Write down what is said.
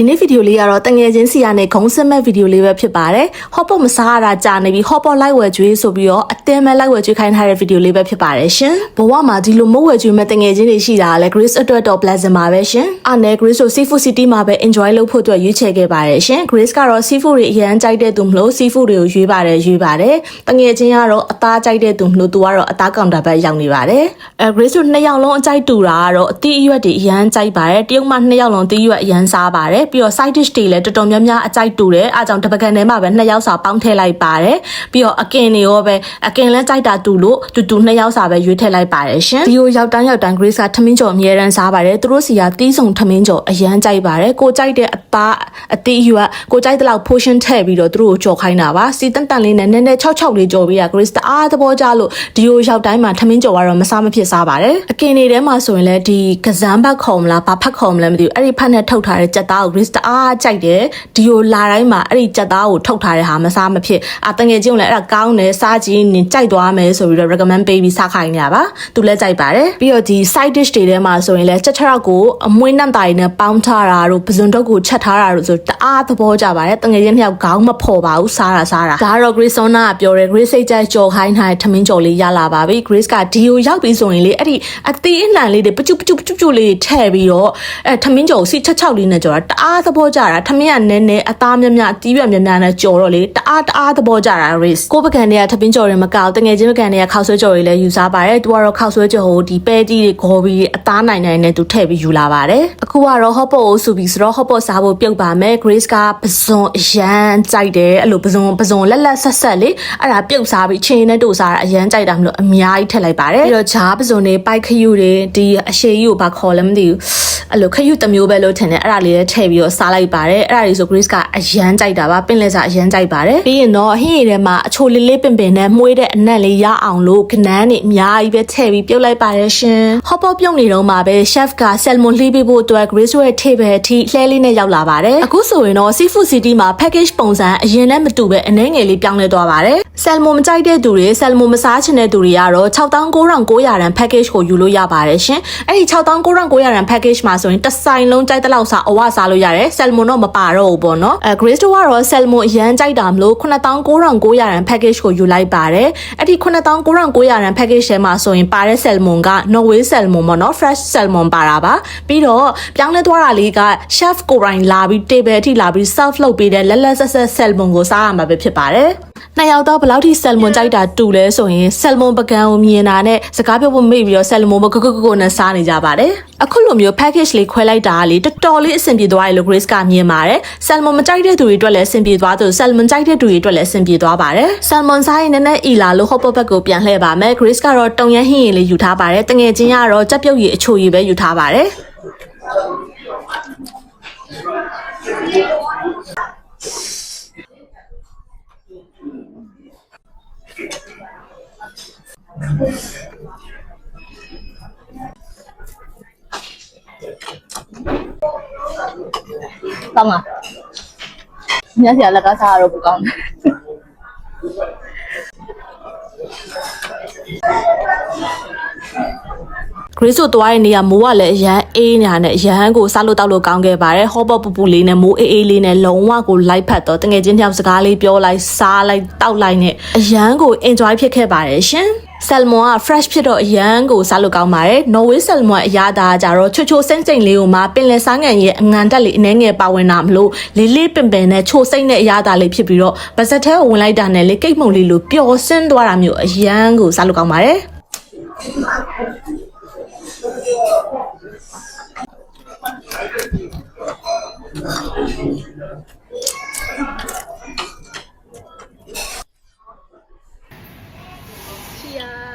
ဒီနေ့ဗီဒီယိုလေးကတော့တငယ်ချင်းစီကနေဂုံးစက်မဲ့ဗီဒီယိုလေးပဲဖြစ်ပါတယ်ဟော့ပေါ့မစားရတာကြာနေပြီဟော့ပေါ့လိုက်ဝယ်ကျွေးဆိုပြီးတော့အတင်းမဲ့လိုက်ဝယ်ကျွေးခိုင်းထားတဲ့ဗီဒီယိုလေးပဲဖြစ်ပါတယ်ရှင်ဘဝမှာဒီလိုမဟုတ်ဝယ်ကျွေးမဲ့တငယ်ချင်းတွေရှိတာကလည်း Grace အတွက်တော့ pleasant ပါပဲရှင်အားနဲ့ Grace တို့ Seafood City မှာပဲ enjoy လုပ်ဖို့အတွက်ရွေးချယ်ခဲ့ပါတယ်ရှင် Grace ကတော့ Seafood တွေအရန်ကြိုက်တဲ့သူမလို့ Seafood တွေကိုရွေးပါတယ်ရွေးပါတယ်တငယ်ချင်းကတော့အသားကြိုက်တဲ့သူမလို့သူကတော့အသားကောင်တာဘက်ရောက်နေပါတယ်အဲ Grace တို့နှစ်ယောက်လုံးအကြိုက်တူတာကတော့အသီးအရွက်တွေအရန်ကြိုက်ပါတယ်တရုတ်မှနှစ်ယောက်လုံးအသီးအရွက်အရန်စားပါတယ်ပြီးတော့ side dish တွေလည်းတော်တော်များများအကြိုက်တူတယ်အားကြောင့်တပကံထဲမှာပဲနှစ်ယောက်စာပေါင်းထည့်လိုက်ပါတယ်ပြီးတော့အကင်တွေရောပဲအကင်လည်းကြိုက်တာတူလို့တူတူနှစ်ယောက်စာပဲရွေးထည့်လိုက်ပါတယ်ရှင်ဒီကိုရောက်တန်းရောက်တန်း Grace ကထမင်းကြော်အမြဲတမ်းစားပါတယ်သူတို့စီကတီးဆုံထမင်းကြော်အရန်ကြိုက်ပါတယ်ကိုကြိုက်တဲ့အသားအသီးအရွက်ကိုကြိုက်တဲ့လောက် portion ထည့်ပြီးတော့သူတို့ကိုကြော်ခိုင်းတာပါစီတန်တန်လေးနဲ့နည်းနည်း6 6လေးကြော်ပြီးတာ Grace တအားသဘောကျလို့ဒီကိုရောက်တိုင်းမှာထမင်းကြော်ကတော့မစားမဖြစ်စားပါတယ်အကင်တွေထဲမှာဆိုရင်လည်းဒီကစမ်းဘတ်ခုံမလားဘာဖတ်ခုံမလဲမသိဘူးအဲ့ဒီဖတ်နဲ့ထုတ်ထားတဲ့ကြက်သားကို Grace တအားကြိုက်တယ်ဒီကိုလာတိုင်းမှာအဲ့ဒီကြက်သားကိုထုတ်ထားတဲ့ဟာမစားမဖြစ်အာတငယ်ချင်းကလည်းအဲ့ဒါကောင်းတယ်စားကြည့်နေကြိုက်သွားမယ်ဆိုပြီးတော့ recommend ပေးပြီးစားခိုင်းနေရပါသူလည်းကြိုက်ပါတယ်ပြီးတော့ဒီ side dish တွေထဲမှာဆိုရင်လည်းချက်ချက်တော့ကိုအမွှေးနှံတာတွေနဲ့ပေါင်းထားတာတို့ပဇွန်တုပ်ကိုချက်ထားတာတို့ဆိုတအားသဘောကျပါတယ်တငယ်ချင်းတစ်ယောက်ခေါင်းမဖော်ပါဘူးစားတာစားတာဒါကတော့ Grace Sona ကပြောတယ် Grace စိတ်ကြိုက်ကြော်ခိုင်းထားတဲ့ထမင်းကြော်လေးရလာပါပြီ Grace ကဒီကိုရောက်ပြီဆိုရင်လေအဲ့ဒီအသေးအနှံလေးတွေပကျုပကျုပကျုပကျုလေးထည့်ပြီးတော့အဲထမင်းကြော်စီချက်ချောက်လေးနဲ့ကြော်တာတအားသဘောကျတာထမင်းကနည်းနည်းအသားများများအတီးရွက်များများနဲ့ကြော်တော့လေတအားတအားသဘောကျတာ Grace ကိုပကံတွေကထမင်းကြော်တွေမကောက်တငယ်ချင်းပကံတွေကခောက်ဆွဲကြော်တွေလည်းယူစားပါတယ်သူကတော့ခောက်ဆွဲကြော်ကိုဒီပဲကြီးတွေဂေါ်ပြီးအသားနိုင်နိုင်နဲ့သူထည့်ပြီးယူလာပါတယ်အခုကတော့ hot pot ကိုစုပြီးဆိုတော့ hot pot စားဖို့ပြုတ်ပါမယ် Grace ကပဇွန်အရန်ကြိုက်တယ်အဲ့လိုပဇွန်ပဇွန်လက်လက်ဆက်ဆက်လေးအဲ့ဒါပြုတ်စားပြီးချင်းနဲ့တို့စားတာအရန်ကြိုက်တာမလို့အများကြီးထည့်လိုက်ပါတယ်ပြီးတော့ဂျားပဇွန်တွေပိုက်ခယူတွေဒီအရှိကြီးကိုဘာခေါ်လဲမသိဘူးအဲ့လိုခယူတစ်မျိုးပဲလို့ထင်တယ်အဲ့ဒါလေးလည်းထည့်ပြီးတော့စားလိုက်ပါတယ်အဲ့ဒါလေးဆို Grace ကအရန်ကြိုက်တာပါပင်လဲစားအရန်ကြိုက်ပါတယ်ပြီးရင်တော့ဟင်းရည်ထဲမှာအချိုလေးလေးပင်ပင်နဲ့မှုေးတဲ့အနံ့လေးရအောင်လို့ခနန်းနေအများကြီးပဲထည့်ပြီးပြုတ်လိုက်ပါတယ်ရှင်ဟော့ပေါ့ပြုတ်နေတော့မှာပဲ chef က salmon လှီးပေးဖို့အတွက် Grace ရဲ့ table အထိလှဲလေးနဲ့ရောက်လာပါတယ်အခုဆိုရင်တော့ seafood city မှာ package ပုံစံအရင်နဲ့မတူပဲအနှဲငယ်လေးပြောင်းလဲသွားပါတယ် salmon မကြိုက်တဲ့သူတွေ salmon မစားချင်တဲ့သူတွေကတော့69,900ရန် package ကိုယူလို့ရပါတယ်ရှင်အဲ့ဒီ69,900ရန် package မှာဆိုရင်တစ်ဆိုင်လုံးကြိုက်တဲ့လောက်စားအဝစားလို့ရတယ် salmon တော့မပါတော့ဘူးပေါ့နော်အဲ Grace တို့ကတော့ salmon အရန်ကြိုက်တာမလို့99,900ရန် package ကိုယူလိုက်ပါတယ်အဲ့ဒီ99,900ရန် package ထဲမှာဆိုရင်ပါတဲ့ salmon က Norway salmon ပေါ့နော် fresh salmon ပါတာပါပြီးတော့ပြောင်းလဲသွားတာလေးက chef ကိုရိုင်းလာပြီး table အထိလာပြီး serve လုပ်ပေးတဲ့လက်လက်ဆက်ဆက် salmon ကိုစားရမှာပဲဖြစ်ပါတယ် နှစ်ယောက်တော့ဘယ်လောက်ထိ salmon ကြိုက်တာတူလဲဆိုရင် salmon ပကံကိုမြင်တာနဲ့စကားပြောဖို့မေ့ပြီးတော့ salmon မကကကကနဲ့စားနေကြပါတယ်အခုလိုမျိုး package လေးခွဲလိုက်တာကလေတော်တော်လေးအဆင်ပြေသွားတယ်လို့ Grace ကမြင်ပါတယ် salmon မကြိုက်တဲ့သူတွေအတွက်လည်းအဆင်ပြေသွားသူ salmon ကြိုက်တဲ့သူတွေအတွက်လည်းအဆင်ပြေသွားပါတယ် salmon စားရင်နည်းနည်းအီလာလို့ hot pot ဘက်ကိုပြန်လှည့်ပါမယ် Grace ကတော့တုံရဟင်းရည်လေးယူထားပါတယ်တငယ်ချင်းကတော့ကြက်ပြုတ်ရည်အချိုရည်ပဲယူထားပါတယ် ကောင်းလားညစီကလက်ကစားရတော့ပူကောင်းတယ် Grace တို့သွားတဲ့နေရာမိုးကလည်းအရန်အေးနေတာနဲ့အရန်ကိုစားလို့တောက်လို့ကောင်းခဲ့ပါတယ်ဟောပေါ့ပူပူလေးနဲ့မိုးအေးအေးလေးနဲ့လုံးဝကိုလိုက်ဖက်တော့တငယ်ချင်းတယောက်စကားလေးပြောလိုက်စားလိုက်တောက်လိုက်နဲ့အရန်ကို enjoy ဖြစ်ခဲ့ပါတယ်ရှင် ဆယ်မွန်က fresh ဖြစ်တော့အရန်ကိုစားလို့ကောင်းပါတယ်။ Norway salmon အရသာကြတော့ချိုချိုစိမ့်စိမ့်လေးကိုမှပင်လယ်စားငံရဲ့အငံတက်လေးအနှဲငယ်ပါဝင်တာမလို့လေးလေးပင်ပင်နဲ့ချိုစိမ့်တဲ့အရသာလေးဖြစ်ပြီးတော့ပါဇက်ထဲကိုဝင်လိုက်တာနဲ့လေကိတ်မုံလေးလိုပျော်ဆင်းသွားတာမျိုးအရန်ကိုစားလို့ကောင်းပါတယ်။ ချီယာ